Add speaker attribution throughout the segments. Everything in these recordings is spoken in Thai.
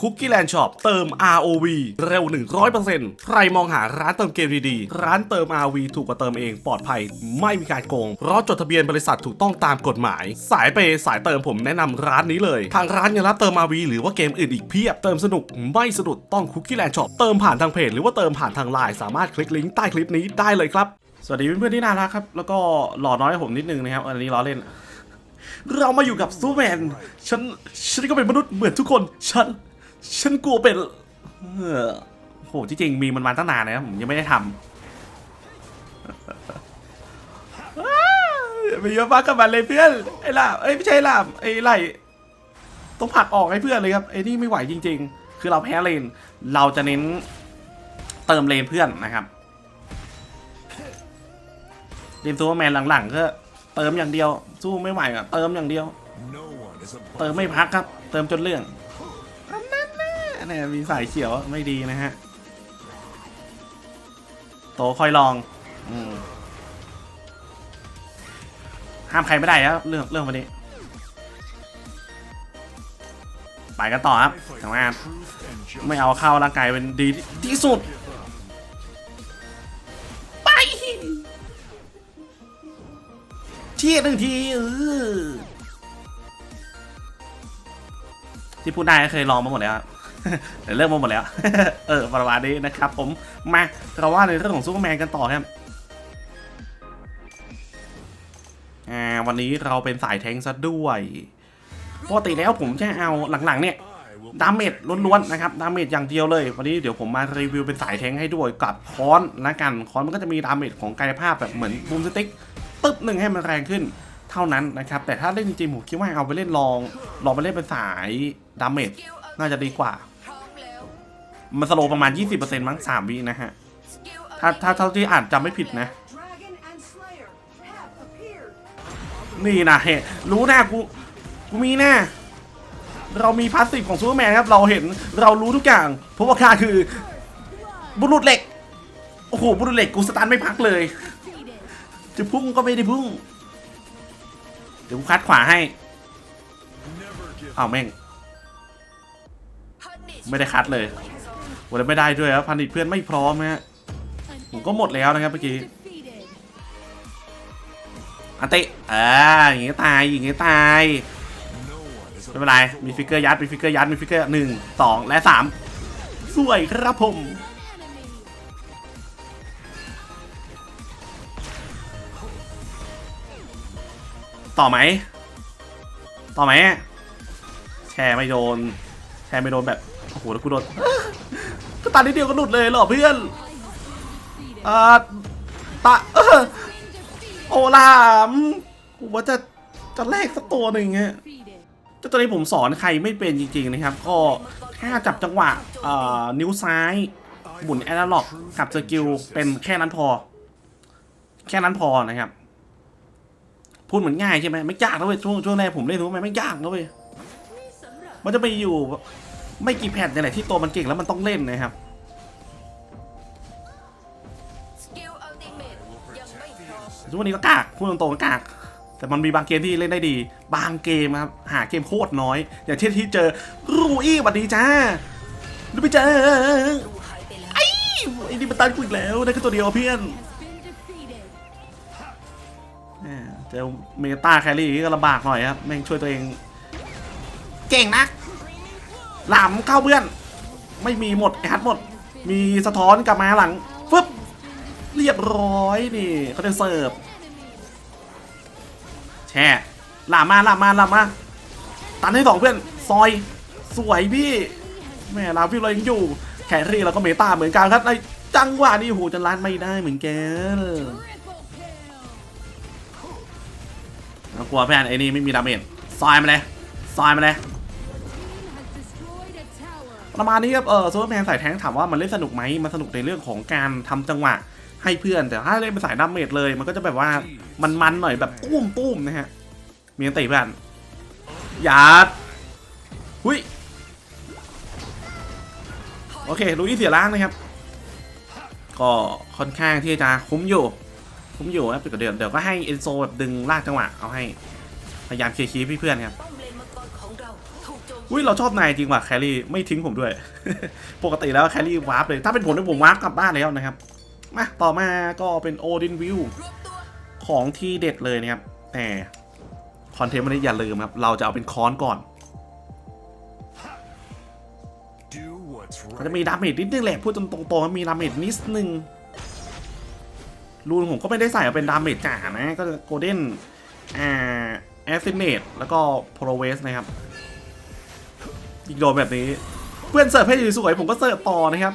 Speaker 1: Cookie Land Shop เติม ROV เร็ว 100%ใครมองหาร้านเติมเกมดีๆ ร้านเติม ROV ถูกกว่าเติมเองปลอดภัย ไม่มีการโกง เพราะจดทะเบียนบริษัทถูกต้องตามกฎหมาย สายเปสายเติมผมแนะนำร้านนี้เลย ทางร้านยังรับเติม ROV หรือว่าเกมอื่นอีกเพียบเติมสนุกไม่สะดุดต้อง Cookie Land Shop เติมผ่านทางเพจหรือว่าเติมผ่านทางไลน์สามารถคลิกลิงก์ใต้คลิปนี้ได้เลยครับสวัสดีเพื่อนๆที่น่ารักครับ แล้วก็หล่อน้อยผมนิดนึงนะครับอันนี้ล้อเล่น เรามาอยู่กับซูแมน ฉัน ฉันก็เป็นมนุษย์เหมือนทุกคน ฉัน ฉันกลัวเป็นเออโหที่จริงมีมันมาตั้งนานนะครับผมยังไม่ได้ทำอ้าวไปเยอะมากกับมันเลยเพื่อนไอ้ล่าเอ้ยไม่ใช่ล่าไอ้ไล่ต้องผลักออกให้เพื่อนเลยครับไอ้นี่ไม่ไหวจริง ๆ คือเราแพ้เลน เราจะเน้นเติมเลนเพื่อนนะครับเลนซูเปอร์แมนหลังๆก็เติมอย่างเดียว สู้ไม่ไหวอะเติมอย่างเดียว เติมไม่พักครับ เติมจนเรื่อง เนี่ยมีสายเขียวไม่ดีนะฮะ โตคอยลองอห้ามใครไม่ได้ครับเรื่องเรื่องวันนี้ ไปกันต่อครับทางานไม่เอาเข้าร่างกายเป็นดีที่สุด ไปเชียร์หนึ่งทีเออที่พูดได้ก็เคยลองมาหมดแล้วครับ เลิกมาหมดแล้ว เออประมาณนี้นะครับ ผมมาเราว่าในเรื่องของซูเปอร์แมนกันต่อครับอ่าวันนี้เราเป็นสายแทงซะด้วยปกติแล้วผมจะเอาหลังๆ เนี่ยดาเมจล้วนๆนะครับดาเมจอย่างเดียวเลย วันนี้เดี๋ยวผมมารีวิวเป็นสายแทงให้ด้วยกับค้อนละกันค้อนมันก็จะมีดาเมจของกายภาพแบบเหมือนบูมสติ๊กตึ๊บหนึ่งให้มันแรงขึ้นเท่านั้นนะครับ แต่ถ้าเล่นจริงๆผมคิดว่าเอาไปเล่นลอง ลองไปเล่นเป็นสายดาเมจ น่าจะดีกว่า
Speaker 2: มั
Speaker 1: นสโลประมาณ 20%มั้ง3วินะฮะ ถ้าถ้าเท่าที่อ่านจำไม่ผิดนะ นี่นะเฮรู้หน้ากู กูมีหน้าเรามีพาสซีฟของซูเปอร์แมนครับ เราเห็นเรารู้ทุกอย่างเพราะว่าข้าคือ บุรุษเหล็ก โอ้โห บุรุษเหล็กกูสตาร์ทไม่พักเลย จะพุ่งก็ไม่ได้พุ่ง เดี๋ยวกูคัดขวาให้ อ้าวแม่ง ไม่ได้คัดเลยวันนี้ไม่ได้ด้วยครับพันธุ์เพื่อนไม่พร้อมฮะผมก็หมดแล้วนะครับเมื่อกี้อันเตะอ่าอย่างงี้ตายอย่างงี้ตายไม่เป็นไรมีฟิกเกอร์ยัดมีฟิกเกอร์ยัดมีฟิกเกอร์หนึ่งสองและสามสวยครับผมต่อไหม ต่อไหม แชร์ไม่โดน แชร์ไม่โดนแบบ โอ้โหแล้วกูโดนก็ตานิดเดียวก็หลุดเลยเหรอเพื่อนอ่าตาเออโอลามกูว่าจะจะแลกสักตัวหนึ่งฮะเจ้าตัวนี้ผมสอนใครไม่เป็นจริงๆนะครับ ก็แค่จับจังหวะนิ้วซ้ายหมุนแอนาล็อกกับสกิลเป็นแค่นั้นพอ แค่นั้นพอนะครับ พูดเหมือนง่ายใช่ไหมไม่ยากนะเว้ยช่วงช่วงแรกผมเล่นรู้ไหมไม่ยากนะเว้ยมันจะไปอยู่ ไม่กี่แผ่นนี่แหละที่ตัวมันเก่งแล้วมันต้องเล่นนะครับ
Speaker 2: สกิลอัลติเมทยังไม่พร้อม
Speaker 1: ทุกวันนี้ก็กากพูดตรงๆก็กาก แต่มันมีบางเกมที่เล่นได้ดี บางเกมครับ หาเกมโคตรน้อย อย่างเช่นที่เจอรูอี้สวัสดีจ้าดูไปเจอ
Speaker 2: ดูหายไปแล้ว
Speaker 1: ไอ้ไอ้นี่มันตันกูอีกแล้วได้แค่ตัวเดียวเพื่อนแหม่เจอเมตาแครี่ก็ลำบากหน่อยครับ แม่งช่วยตัวเอง เก่งนัก หลามเข้าเพื่อน ไม่มีหมดไอ้ฮัดหมด มีสะท้อนกลับมาหลังฟึบเรียบร้อยนี่เขาจะเสิร์ฟแช่หลามมาหลามมาหลามมาตันให้สองเพื่อนซอย สวยพี่แม่ลาฟิลเรายังอยู่ แครี่แล้วก็เมตาเหมือนกันครับในจังหวะนี้โหจะลัดไม่ได้เหมือนกันกลัวเพื่อนไอ้นี่ไม่มีดาเมจซอยมาเลยซอยมาเลย ประมาณนี้ครับเออซูเปอร์แมนสายแทงถามว่ามันเล่นสนุกไหมมันสนุกในเรื่องของการทำจังหวะให้เพื่อน แต่ถ้าเล่นเป็นสายดาเมจเลย มันก็จะแบบว่ามันๆหน่อยแบบตุ้มตุ้มนะฮะมีนติเพื่อนหยาดหุยโอเคลุยเสียล้างนะครับ ก็ค่อนข้างที่จะคุ้มอยู่ คุ้มอยู่นะเดี๋ยวเดี๋ยวก็ให้เอนโซแบบดึงลากจังหวะเอาให้พยายามเคลียร์คีพี่เพื่อนครับ
Speaker 2: อุ้
Speaker 1: ยเราชอบนายจริงว่ะแครี่ไม่ทิ้งผมด้วย ปกติแล้วแครี่วาร์ปเลยถ้าเป็นผมเนี่ยผมวาร์ปกลับบ้านแล้วนะครับมาต่อมาก็เป็นโอดินวิวของที่เด็ดเลยนะครับแต่คอนเทนต์วันนี้อย่าลืมครับ เราจะเอาเป็นคอนก่อน
Speaker 3: Do what's
Speaker 1: มันจะมีดาเมจนิดนึงแหละพูดตรงๆมันมีดาเมจนิดนึงรูนผมก็ไม่ได้ใส่เป็นดาเมจจ๋านะ ก็โกลเด้นอ่าแอสซิเนตแล้วก็โปรเวสนะครับ ยิงโดนแบบนี้ เพื่อนเสิร์ฟให้สวยผมก็เสิร์ฟต่อนะครับ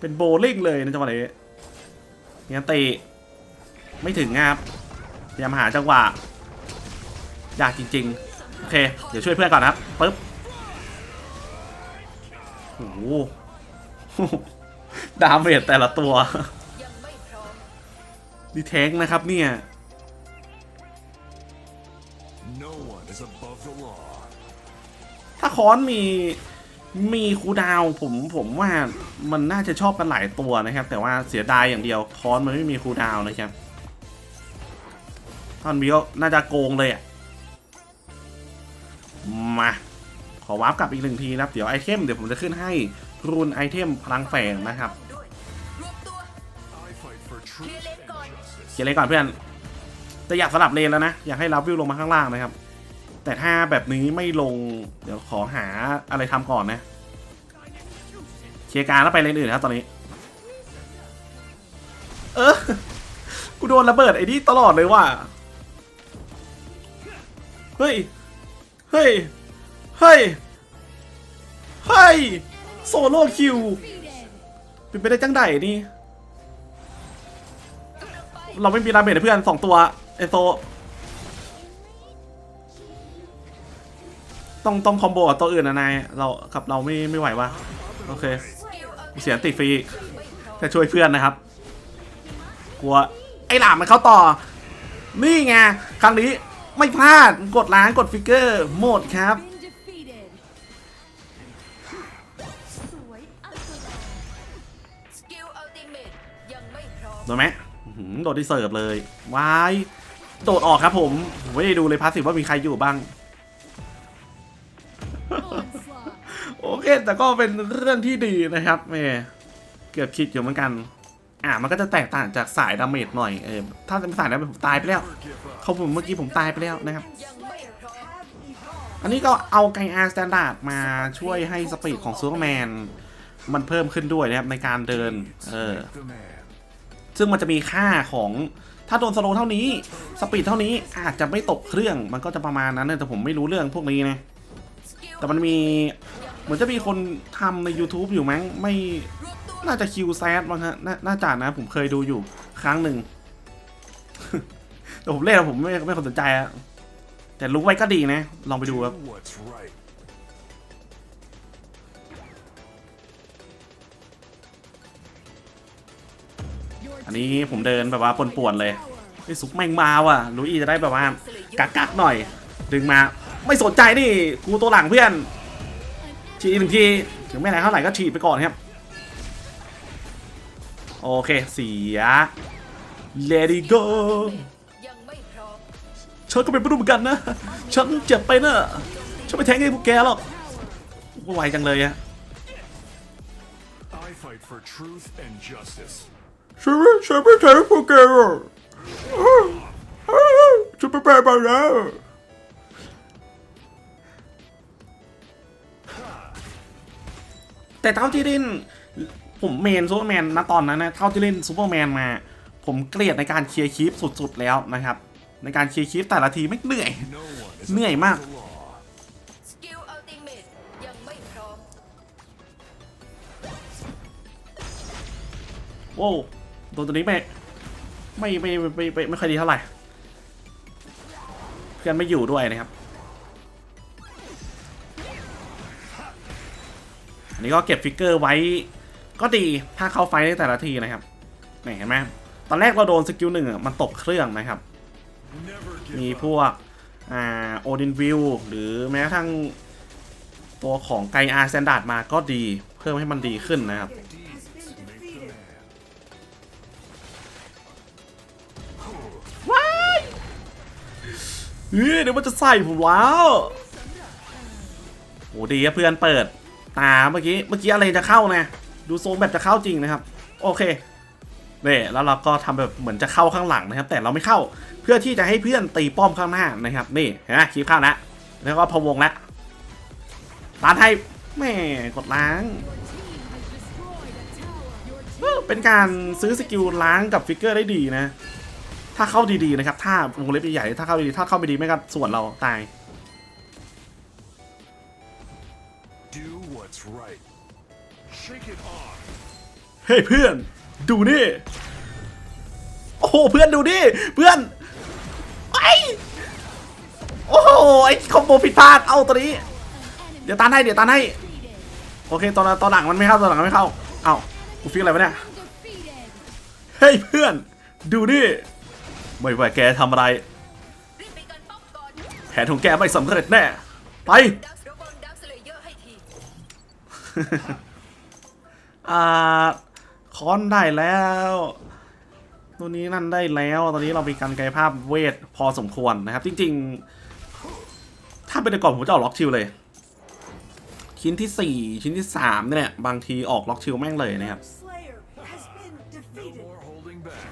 Speaker 1: เป็นโบลิ่งเลยนะจังหวะนี้เนี่ยตีไม่ถึงครับพยายามหาจังหวะยากจริงๆ โอเค เดี๋ยวช่วยเพื่อนก่อนนะครับปึ๊บโอ้โหดาเมจแต่ละตัว
Speaker 2: ยังไม่พร้อม
Speaker 1: นี่แท้งนะครับเนี่ย ถ้าค้อนมีมีคูลดาวน์ผมผมว่ามันน่าจะชอบกันหลายตัวนะครับ แต่ว่าเสียดายอย่างเดียวค้อนมันไม่มีคูลดาวน์นะครับตอนนี้ก็น่าจะโกงเลยอะมาขอวาร์ปกลับอีกหนึ่งทีนะครับ เดี๋ยวไอเทมเดี๋ยวผมจะขึ้นให้รูนไอเทมพลังแฝงนะครับ
Speaker 2: ด้วยรวมตัว
Speaker 3: I fight for truth
Speaker 2: Clear lane
Speaker 3: and
Speaker 2: guard.
Speaker 3: justice.
Speaker 1: เขียนเลยก่อนเพื่อนแต่อยากสลับเลนแล้วนะ อยากให้รับวิวลงมาข้างล่างนะครับ แต่ถ้าแบบนี้ไม่ลง เดี๋ยวขอหาอะไรทำก่อนนะ เคลียร์การแล้วไปเลนอื่นนะครับตอนนี้ เออ กูโดนระเบิดไอ้นี่ตลอดเลยว่ะ เฮ้ย เฮ้ย เฮ้ย เฮ้ย โซโล่คิว เป็นไปได้จังไดนี่ เราไม่มีดาเมจให้เพื่อนสองตัว เอโซ ต้องต้องคอมโบกับตัวอื่นนะนายเรากับเราไม่ไม่ไหววะโอเค เสียติดฟรี
Speaker 2: ไม่พร้อม
Speaker 1: จะช่วยเพื่อนนะครับ กลัวไอ้หลามมันเข้าต่อ นี่ไงครั้งนี้ไม่พลาดกดล้างกดฟิกเกอร์หมดครับโดนไหมโดดที่เสิร์ฟเลย วาย โดดออกครับผมผมไม่ได้ดูเลยพาสซีฟว่ามีใครอยู่บ้าง โอเคแต่ก็เป็นเรื่องที่ดีนะครับแม่เกือบคิดอยู่เหมือนกัน อะมันก็จะแตกต่างจากสายดาเมจหน่อยเออถ้าเป็นสายดาเมจผมตายไปแล้วเขาผมเมื่อกี้ผมตายไปแล้วนะครับ
Speaker 2: อั
Speaker 1: นนี้ก็เอาไกอาร์สแตนดาร์ดมาช่วยให้สปีดของซูเปอร์แมนมันเพิ่มขึ้นด้วยนะครับในการเดินเออซึ่งมันจะมีค่าของถ้าโดนสโลเท่านี้ สปีดเท่านี้อาจจะไม่ตกเครื่องมันก็จะประมาณนั้นแต่ผมไม่รู้เรื่องพวกนี้นะแต่มันมี เหมือนจะมีคนทำใน YouTube อยู่มั้งไม่น่าจะคิวแซดมั้งฮะนน่าจะนะผมเคยดูอยู่ครั้งหนึ่งแต่ผมเล่นแล้วผมไม่ไม่สนใจอะแต่รู้ไว้ก็ดีนะ ลองไปดูครับอันนี้ผมเดินแบบว่าป่วนๆเลยไอ้สุกแมงมาว่ะลุยจะได้แบบว่ากักกักๆหน่อย ดึงมาไม่สนใจนี่กูตัวหลังเพื่อน ฉีดอีกหนึ่งทีถึงไม่แรงเท่าไหร่ก็ฉีดไปก่อนครับ โอเคเสีย Let it go
Speaker 2: ยังไม่พร้อม
Speaker 1: ฉันก็เป็นมนุษย์เหมือนกันนะ ฉันเจ็บไปนะฉันไม่แทงให้พวกแกหรอกว่าไวจังเลยอะ
Speaker 3: I fight for truth and justice.
Speaker 1: ฉันไม่ฉันไม่แทงให้พวกแกหรอกฉันไปแปลมาแล้ว แต่เท่าที่เล่นผมเมนซูเปอร์แมนนะตอนนั้นนะเท่าที่เล่นซูเปอร์แมนมา ผมเกลียดในการเคลียร์คลิปสุดๆแล้วนะครับ ในการเคลียร์คลิปแต่ละทีไม่เหนื่อยเหนื่อยมาก
Speaker 3: the law.
Speaker 2: สกิลอัลติเมตยังไม่พร้
Speaker 1: โว้วโดนตัวนี้ไม่ไม่ไม่ไม่ไม่ค่อยดีเท่าไหร่ เพื่อนไม่อยู่ด้วยนะครับ อันนี้ก็เก็บฟิกเกอร์ไว้ก็ดีถ้าเข้าไฟท์ในแต่ละทีนะครับนี่เห็นไหมตอนแรกเราโดนสกิลหนึ่งอะมันตกเครื่องนะครับ
Speaker 3: Never give
Speaker 1: มี
Speaker 3: up.
Speaker 1: พวกอ่าโอดินวิวหรือแม้กระทั่งตัวของไกอาร์สแตนดาร์ดมาก็ดีเพิ่มให้มันดีขึ้นนะครับ
Speaker 4: Has been
Speaker 3: Make the
Speaker 4: defeated.
Speaker 3: man.
Speaker 1: ว้ายเฮ้ยเดี๋ยวมันจะใส่ผมแล้วโอ้ดีอะเพื่อนเปิด ตาเมื่อกี้เมื่อกี้อะไรจะเข้านะดูโซนแบบจะเข้าจริงนะครับ โอเคเนี่ยแล้วเราก็ทำแบบเหมือนจะเข้าข้างหลังนะครับ แต่เราไม่เข้าเพื่อที่จะให้เพื่อนตีป้อมข้างหน้านะครับ นี่เห็นไหมคลิปเข้านะแล้วก็พะวงละตานให้แม่กดล้างเออเป็นการซื้อสกิลล้างกับฟิกเกอร์ได้ดีนะ ถ้าเข้าดีๆนะครับ ถ้าวงเล็บใหญ่ๆถ้าเข้าดีๆถ้าเข้าไม่ดีไม่ก็ส่วนเราตาย เฮ้ยเพื่อน ดูนี่ โอ้โหเพื่อนดูนี่เพื่อนไอโอ้โหไอคอมโบผิดพลาดเอาตัวนี้ เดี๋ยวตันให้เดี๋ยวตันให้โอเคตอนตอนหลังมันไม่เข้าตอนหลังมันไม่เข้าเอ้ากูฟิกอะไรวะเนี่ยเฮ้ยเพื่อน ดูนี่ไม่ว่าแกทำอะไร แผนของแกไม่สำเร็จแน่ ไป
Speaker 2: อ่า
Speaker 1: คอนได้แล้วตัวนี้นั่นได้แล้ว ตอนนี้เรามีการกายภาพเวทพอสมควรนะครับ จริง ๆ ถ้าเป็นแต่ก่อนผมจะออกล็อกชิลเลย ชิ้นที่ 4 ชิ้นที่3เนี่ยบางทีออกล็อกชิลแม่งเลยนะครับ
Speaker 4: Slayer has been
Speaker 3: No
Speaker 4: defeated.
Speaker 3: more holding back.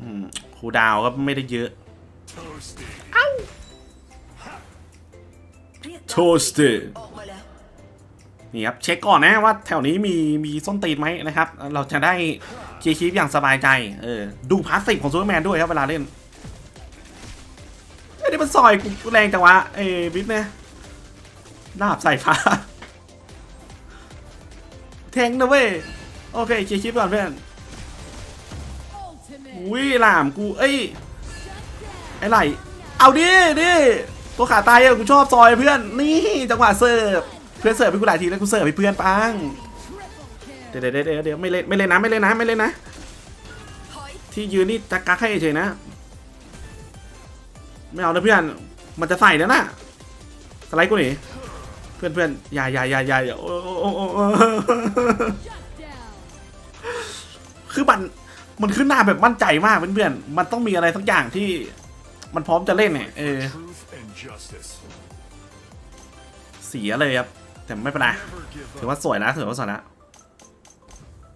Speaker 1: อืมคูดาวก็ไม่ได้เยอะ โทสเตอร์
Speaker 2: ออกมาแล้ว
Speaker 1: นี่ครับเช็คก่อนนะว่าแถวนี้มีมีส้นตีนไหมนะครับ เราจะได้เคลียร์คลิปอย่างสบายใจเออดูพาสซีฟของซูเปอร์แมนด้วยครับเวลาเล่นไอ้นี่มันซอยกูแรงจังวะเอ้บิ๊กเนี่ยดาบสายฟ้า แทงนะเว้ย โอเคเคลียร์คลิปก่อนเพื่อน
Speaker 4: Ultimate.
Speaker 1: วิหลามกู เอ้ยไอ้ไหลเอาดิดิ ตัวขาตายอะกูชอบซอยเพื่อนนี่จังหวะเสิร์ฟเพื่อนเสิร์ฟให้กูหลายทีแล้วกูเสิร์ฟให้เพื่อนปังเดี๋ยวเดี๋ยวเดี๋ยวเดไม่เล่นไม่เล่นนะไม่เล่นนะไม่เล่นนะ ที่ยืนนี่จะกักให้เฉยนะ ไม่เอานะเพื่อนมันจะใส่แล้วนะสไลด์กูหนีเพื่อนเพื่อนอย่าอย่าอย่าอย่าอย่าโอ้โอ้โอ้คือมันมันขึ้นหน้าแบบมั่นใจมากเพื่อนๆมันต้องมีอะไรสักอย่างที่ มันพร้อมจะเล่นเนี่ยเออ
Speaker 3: Truth and justice.
Speaker 1: เสียเลยครับ แต่ไม่เป็นไร
Speaker 3: Never give
Speaker 1: ถือ
Speaker 3: up.
Speaker 1: ว่าสวยนะถือว่าสวยนะ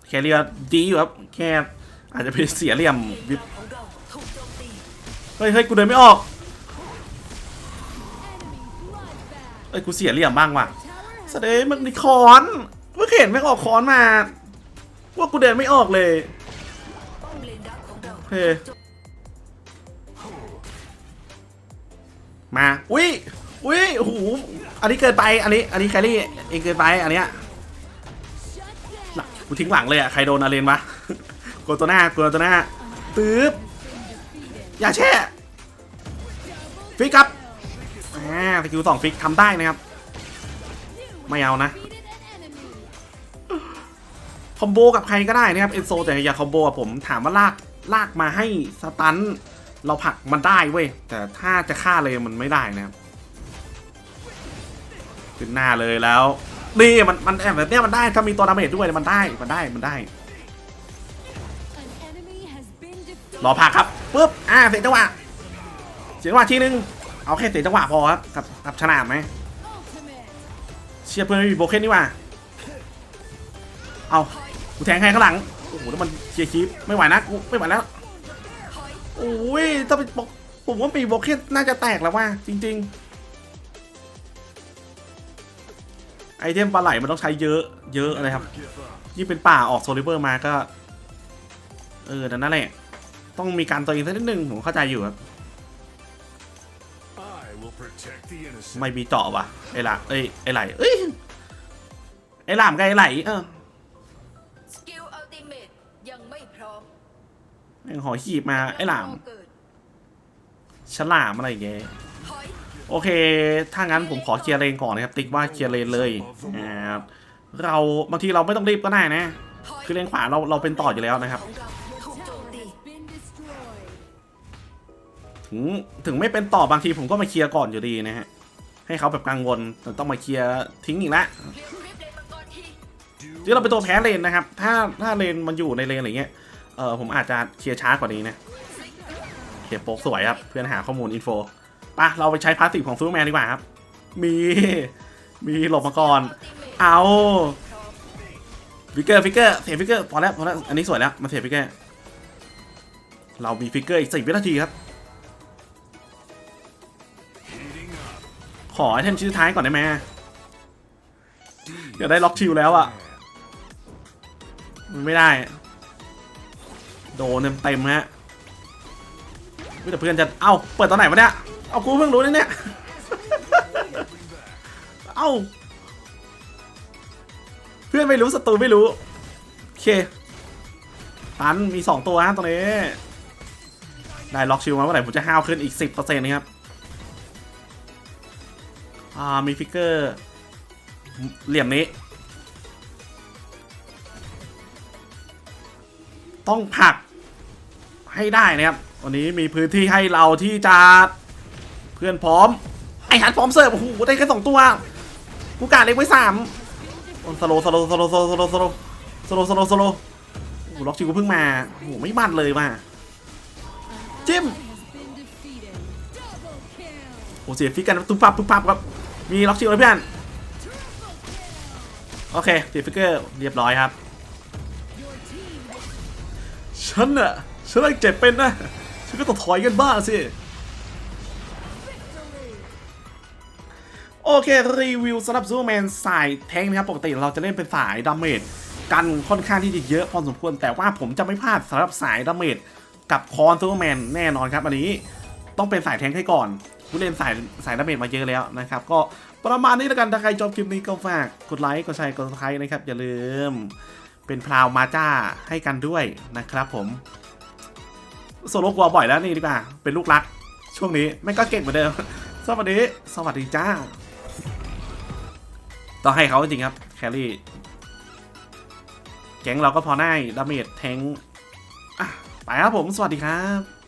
Speaker 1: แคเรียดีอยู่ครับ แค่อาจจะเป็นเสียเหลี่ยมวิบ
Speaker 2: ของเราถูกโจมตี
Speaker 1: เฮ้ยเฮ้ยกูเดินไม่ออก
Speaker 4: Enemy bloodbath.
Speaker 1: เอ้ยกูเสียเหลี่ยมบ้างว่ะ
Speaker 4: Tower
Speaker 1: แสดงมันมีคอนเมื่อเห็นไม่งออกคอนมา ว่ากูเดินไม่ออกเลย
Speaker 2: ป้อมเลนดักของเรา
Speaker 1: เฮ้ มาอุ้ยอุ้ยโอ้โหอันนี้เกินไปอันนี้อันนี้แครี่เองเกินไปอันเนี้ยหลังกูทิ้งหลังเลยอะใครโดนอาเรนวะกดตัวหน้ากดตัวหน้าปึ๊บอย่าแช่ฟิกครับอ่าสกิลสองฟิกทำได้นะครับ ไม่เอานะคอมโบกับใครก็ได้นะครับเอนโซแต่อย่าคอมโบกับผมถามว่าลากลากมาให้สตัน เราผักมันได้เว้ย แต่ถ้าจะฆ่าเลยมันไม่ได้นะครับขึ้นหน้าเลยแล้วนี่มันมันแบบเนี้ยมันได้ถ้ามีตัวดาเมจด้วยมันได้มันได้มันได้รอผักครับปุ๊บอ่าเสียจังหวะเสียจังหวะทีนึงเอาแค่เสียจังหวะพอครับกับกับชนะไหมเชียร์เพื่อนไม่มีโบเคนนี่ว่าเอากูแทงให้ข้างหลังโอ้โหแล้วมันเคลียร์คลิปไม่ไหวนะกูไม่ไหวแล้ว โอ้ยถ้าเป็นบอกผมว่าปีโบเคนน่าจะแตกแล้วว่าจริง ๆ ไอเทมปลาไหลมันต้องใช้เยอะ เยอะอะไรครับยิ่งเป็นป่าออกโซลิเวอร์มาก็ เออนั่นแหละ ต้องมีการตัวเองสักนิดนึงผมเข้าใจอยู่ครับไม่มีเจาะว่ะไอหละเอ้ยไอไหลเอ้ยไอหลามกับไอไหลเออ แม่งหอขีบมาไอหลาม
Speaker 2: เกิด
Speaker 1: ฉลามอะไรอย่างเงี้ย
Speaker 2: ถอย
Speaker 1: โอเค ถ้างั้นผมขอเคลียร์เลนก่อนนะครับ ติ๊กว่าเคลียร์เลนเลยอ่าเราบางทีเราไม่ต้องรีบก็ได้นะ
Speaker 2: ถอย
Speaker 1: คือเลนขวาเราเราเป็นต่ออยู่แล้วนะครับ
Speaker 2: ของเราถูกโจม
Speaker 4: Tower
Speaker 2: ตี
Speaker 4: has been destroyed.
Speaker 1: ถึงถึงไม่เป็นต่อบางทีผมก็มาเคลียร์ก่อนอยู่ดีนะฮะ ให้เขาแบบกังวลแต่ต้องมาเคลียร์ทิ้งอีกแล้ว
Speaker 2: เรียกคลิปเลนมังกรที
Speaker 3: Do
Speaker 1: ที่เราเป็นตัวแพ้เลนนะครับ ถ้าถ้าเลนมันอยู่ในเลนอะไรเงี้ย เออผมอาจจะเคลียร์ช้ากว่านี้นะ
Speaker 2: สลิง
Speaker 1: เคโป๊กสวยครับ เพื่อนหาข้อมูลอินโฟปะเราไปใช้พาสติฟของซูเปอร์แมนดีกว่าครับ มีมีหลบมาก่อน เอาฟิกเกอร์ฟิกเกอร์เสียฟิกเกอร์พอแล้วพอแล้วอันนี้สวยแล้วมาเสียฟิกเกอร์เรามีฟิกเกอร์อีกสิบวินาทีครับ ขอไอเทมชิ้นสุดท้ายก่อนได้ไหมเดี๋ยวได้ล็อกชิลแล้วอะมันไม่ได้ โดนเต็มเต็มๆฮะไม่แต่เพื่อนจะ เอ้า เปิดตอนไหนวะเนี่ย เอากูเพิ่งรู้เลยเนี่ย เอ้า เพื่อนไม่รู้ศัตรูไม่รู้ โอเค ตันมี 2 ตัวฮะตรงนี้ ได้ล็อกชิลมาเมื่อไหร่ผมจะห้าวขึ้นอีก 10%นะครับ อ่า มีฟิกเกอร์ เหลี่ยมนี้ ต้องผัก ให้ได้นะครับ วันนี้มีพื้นที่ให้เราที่จะเพื่อนพร้อม ไอ้หันพร้อมเสิร์ฟโอ้โหได้แค่สองตัวกูกาดเล็กไว้สามโอ้สโลว์สโลว์สโลว์สโลว์สโลว์สโลว์สโลว์สโลว์สโลโอ้โล็อกชิวกูเพิ่งมาโอ้โหไม่บันเลยว่ะจิ้ม
Speaker 4: has been defeated. Double kill.
Speaker 1: โอ้เสียฟิกกันตุ้มปับตุ้มปับครับมีล็อกชิวแล้วเพื่อนโอเคเสียฟิกเกอร์เรียบร้อยครับฉันน่ะ ฉันยังเจ็บเป็นนะ ฉันก็ต้องถอยกันบ้างสิ โอเค รีวิวสำหรับซูเปอร์แมนสายแทงนะครับ ปกติเราจะเล่นเป็นสายดาเมจกันค่อนข้างที่จะเยอะพอสมควร แต่ว่าผมจะไม่พลาดสำหรับสายดาเมจกับคอนซูเปอร์แมนแน่นอนครับอันนี้ต้องเป็นสายแทงให้ก่อนผู้เล่นสายสายดาเมจมาเยอะแล้วนะครับ ก็ประมาณนี้แล้วกันถ้าใครชอบคลิปนี้ก็ฝากกดไลค์กดแชร์กดซับสไครต์นะครับ อย่าลืมเป็นพราวมาจ้าให้กันด้วยนะครับผม โซโลกลัวบ่อยแล้วนี่ดีกว่า เป็นลูกรัก ช่วงนี้แม่งก็เก่งเหมือนเดิม สวัสดี สวัสดีจ้า ต้องให้เขาจริงครับ แครี่ แก๊งเราก็พอได้ดาเมจแทงไปครับผม สวัสดีครับ